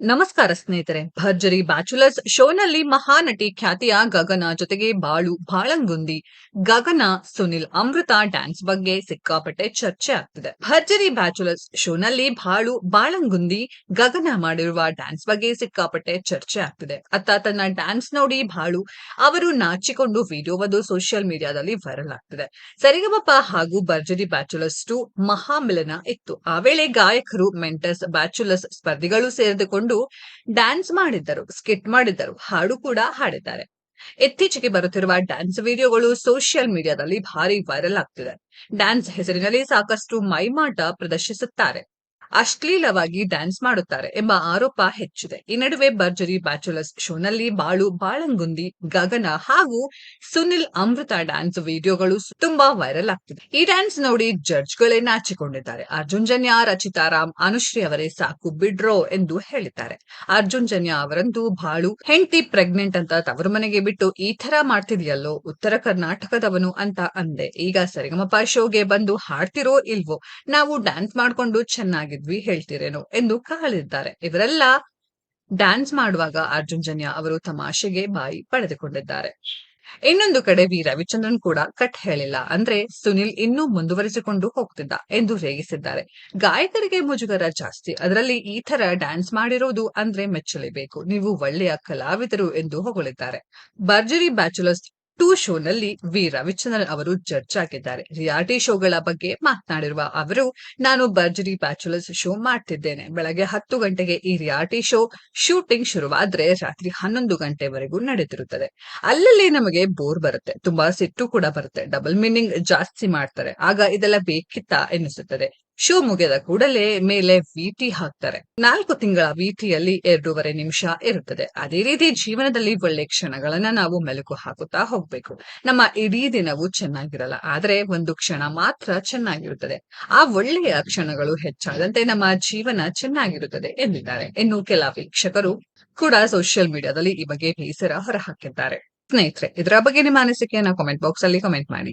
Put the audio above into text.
ನಮಸ್ಕಾರ ಸ್ನೇಹಿತರೆ. ಭರ್ಜರಿ ಬ್ಯಾಚುಲರ್ಸ್ ಶೋನಲ್ಲಿ ಮಹಾನಟಿ ಖ್ಯಾತಿಯ ಗಗನ ಜೊತೆಗೆ ಬಾಳು ಬಾಳಂಗುಂದಿ. ಗಗನ, ಸುನಿಲ್, ಅಮೃತ ಡ್ಯಾನ್ಸ್ ಬಗ್ಗೆ ಸಿಕ್ಕಾಪಟ್ಟೆ ಚರ್ಚೆ ಆಗ್ತಿದೆ. ಭರ್ಜರಿ ಬ್ಯಾಚುಲರ್ಸ್ ಶೋನಲ್ಲಿ ಬಾಳು ಬಾಳಂಗುಂದಿ, ಗಗನ ಮಾಡಿರುವ ಡ್ಯಾನ್ಸ್ ಬಗ್ಗೆ ಸಿಕ್ಕಾಪಟ್ಟೆ ಚರ್ಚೆ ಆಗ್ತಿದೆ. ಅತ್ತ ತನ್ನ ಡ್ಯಾನ್ಸ್ ನೋಡಿ ಬಾಳು ಅವರು ನಾಚಿಕೊಂಡು ವಿಡಿಯೋವದು ಸೋಷಿಯಲ್ ಮೀಡಿಯಾದಲ್ಲಿ ವೈರಲ್ ಆಗ್ತಿದೆ. ಸರಿಗಮಪ ಹಾಗೂ ಭರ್ಜರಿ ಬ್ಯಾಚುಲರ್ಸ್ ಟು ಮಹಾಮಿಲನ ಇತ್ತು. ಆ ವೇಳೆ ಗಾಯಕರು ಮೆಂಟರ್ಸ್ ಬ್ಯಾಚುಲರ್ಸ್ ಸ್ಪರ್ಧಿಗಳು ಸೇರಿದುಕೊಂಡು ಡ್ಯಾನ್ಸ್ ಮಾಡಿದ್ದರು ಸ್ಕಿಟ್ ಮಾಡಿದ್ದರು, ಹಾಡು ಕೂಡ ಹಾಡಿದ್ದಾರೆ. ಇತ್ತೀಚೆಗೆ ಬರುತ್ತಿರುವ ಡ್ಯಾನ್ಸ್ ವಿಡಿಯೋಗಳು ಸೋಷಿಯಲ್ ಮೀಡಿಯಾದಲ್ಲಿ ಭಾರಿ ವೈರಲ್ ಆಗ್ತಿದೆ. ಡ್ಯಾನ್ಸ್ ಹೆಸರಿನಲ್ಲಿ ಸಾಕಷ್ಟು ಮೈಮಾಟ ಪ್ರದರ್ಶಿಸುತ್ತಾರೆ. ಅಶ್ಲೀಲವಾಗಿ ಡ್ಯಾನ್ಸ್ ಮಾಡುತ್ತಾರೆ ಎಂಬ ಆರೋಪ ಹೆಚ್ಚಿದೆ. ಈ ನಡುವೆ ಭರ್ಜರಿ ಬ್ಯಾಚುಲರ್ಸ್ ಶೋನಲ್ಲಿ ಬಾಳು, ಬಾಳಂಗುಂದಿ, ಗಗನ ಹಾಗೂ ಸುನಿಲ್ ಅಮೃತ ಡ್ಯಾನ್ಸ್ ವಿಡಿಯೋಗಳು ತುಂಬಾ ವೈರಲ್ ಆಗ್ತಿದೆ. ಈ ಡ್ಯಾನ್ಸ್ ನೋಡಿ ಜಡ್ಜ್ಗಳೇ ನಾಚಿಕೊಂಡಿದ್ದಾರೆ. ಅರ್ಜುನ್ ಜನ್ಯ, ರಚಿತಾ ರಾಮ್, ಅನುಶ್ರೀ ಅವರೇ ಸಾಕು ಬಿಡ್ರೋ ಎಂದು ಹೇಳಿದ್ದಾರೆ. ಅರ್ಜುನ್ ಜನ್ಯ ಅವರಂತೂ ಬಾಳು, ಹೆಂಡತಿ ಪ್ರೆಗ್ನೆಂಟ್ ಅಂತ ತವರು ಮನೆಗೆ ಬಿಟ್ಟು ಈ ತರ ಮಾಡ್ತಿದ್ಯಲ್ಲೋ, ಉತ್ತರ ಕರ್ನಾಟಕದವನು ಅಂತ ಅಂದೆ. ಈಗ ಸರಿಗಮಪ ಶೋಗೆ ಬಂದು ಹಾಡ್ತಿರೋ ಇಲ್ವೋ, ನಾವು ಡ್ಯಾನ್ಸ್ ಮಾಡ್ಕೊಂಡು ಚೆನ್ನಾಗಿದ್ವಿ ಹೇಳ್ತಿರೇನೋ ಎಂದು ಕಾಲಿದ್ದಾರೆ ಇವರೆಲ್ಲ ಡ್ಯಾನ್ಸ್ ಮಾಡುವಾಗ ಅರ್ಜುನ್ ಜನ್ಯ ಅವರು ತಮಾಷೆಗೆ ಬಾಯಿ ಪಡೆದುಕೊಂಡಿದ್ದಾರೆ. ಇನ್ನೊಂದು ಕಡೆ ವಿ. ರವಿಚಂದ್ರನ್ ಕೂಡ ಕಟ್ ಹೇಳಿಲ್ಲ. ಅಂದ್ರೆ ಸುನಿಲ್ ಇನ್ನೂ ಮುಂದುವರಿಸಿಕೊಂಡು ಹೋಗ್ತಿದ್ದ ಎಂದು ರೇಗಿಸಿದ್ದಾರೆ. ಗಾಯಕರಿಗೆ ಮುಜುಗರ ಜಾಸ್ತಿ. ಅದರಲ್ಲಿ ಈ ತರ ಡ್ಯಾನ್ಸ್ ಮಾಡಿರೋದು ಅಂದ್ರೆ ಮೆಚ್ಚಲೇಬೇಕು ನೀವು ಒಳ್ಳೆಯ ಕಲಾವಿದರು ಎಂದು ಹೊಗಳಿದ್ದಾರೆ. ಭರ್ಜರಿ ಬ್ಯಾಚುಲರ್ಸ್ ಟೂ ಶೋನಲ್ಲಿ ವಿ. ರವಿಚಂದ್ರನ್ ಅವರು ಜಡ್ಜ್ ಆಗಿದ್ದಾರೆ. ರಿಯಾಲಿಟಿ ಶೋಗಳ ಬಗ್ಗೆ ಮಾತನಾಡಿರುವ ಅವರು, ನಾನು ಭರ್ಜರಿ ಬ್ಯಾಚುಲರ್ಸ್ ಶೋ ಮಾಡ್ತಿದ್ದೇನೆ. ಬೆಳಗ್ಗೆ ಹತ್ತು ಗಂಟೆಗೆ ಈ ರಿಯಾಲಿಟಿ ಶೋ ಶೂಟಿಂಗ್ ಶುರುವಾದ್ರೆ ರಾತ್ರಿ ಹನ್ನೊಂದು ಗಂಟೆವರೆಗೂ ನಡೆದಿರುತ್ತದೆ. ಅಲ್ಲಲ್ಲಿ ನಮಗೆ ಬೋರ್ ಬರುತ್ತೆ. ತುಂಬಾ ಸಿಟ್ಟು ಕೂಡ ಬರುತ್ತೆ. ಡಬಲ್ ಮೀನಿಂಗ್ ಜಾಸ್ತಿ ಮಾಡ್ತಾರೆ. ಆಗ ಇದೆಲ್ಲ ಬೇಕಿತ್ತ ಎನಿಸುತ್ತದೆ ಶೋ ಮುಗಿದ ಕೂಡಲೇ ಮೇಲೆ ವಿಟಿ ಹಾಕ್ತಾರೆ. ನಾಲ್ಕು ತಿಂಗಳ ವಿಟಿಯಲ್ಲಿ ಎರಡೂವರೆ ನಿಮಿಷ ಇರುತ್ತದೆ. ಅದೇ ರೀತಿ ಜೀವನದಲ್ಲಿ ಒಳ್ಳೆ ಕ್ಷಣಗಳನ್ನ ನಾವು ಮೆಲುಕು ಹಾಕುತ್ತಾ ಹೋಗ್ಬೇಕು. ನಮ್ಮ ಇಡೀ ದಿನವೂ ಚೆನ್ನಾಗಿರಲ್ಲ. ಆದ್ರೆ ಒಂದು ಕ್ಷಣ ಮಾತ್ರ ಚೆನ್ನಾಗಿರುತ್ತದೆ. ಆ ಒಳ್ಳೆಯ ಕ್ಷಣಗಳು ಹೆಚ್ಚಾದಂತೆ ನಮ್ಮ ಜೀವನ ಚೆನ್ನಾಗಿರುತ್ತದೆ ಎಂದಿದ್ದಾರೆ. ಇನ್ನು ಕೆಲ ವೀಕ್ಷಕರು ಕೂಡ ಸೋಷಿಯಲ್ ಮೀಡಿಯಾದಲ್ಲಿ ಈ ಬಗ್ಗೆ ಬೇಸರ ಹೊರಹಾಕಿದ್ದಾರೆ ಸ್ನೇಹಿತರೆ, ಇದರ ಬಗ್ಗೆ ನಿಮ್ಮ ಅನಿಸಿಕೆಯನ್ನ ಕಾಮೆಂಟ್ ಬಾಕ್ಸ್ ಅಲ್ಲಿ ಕಮೆಂಟ್ ಮಾಡಿ.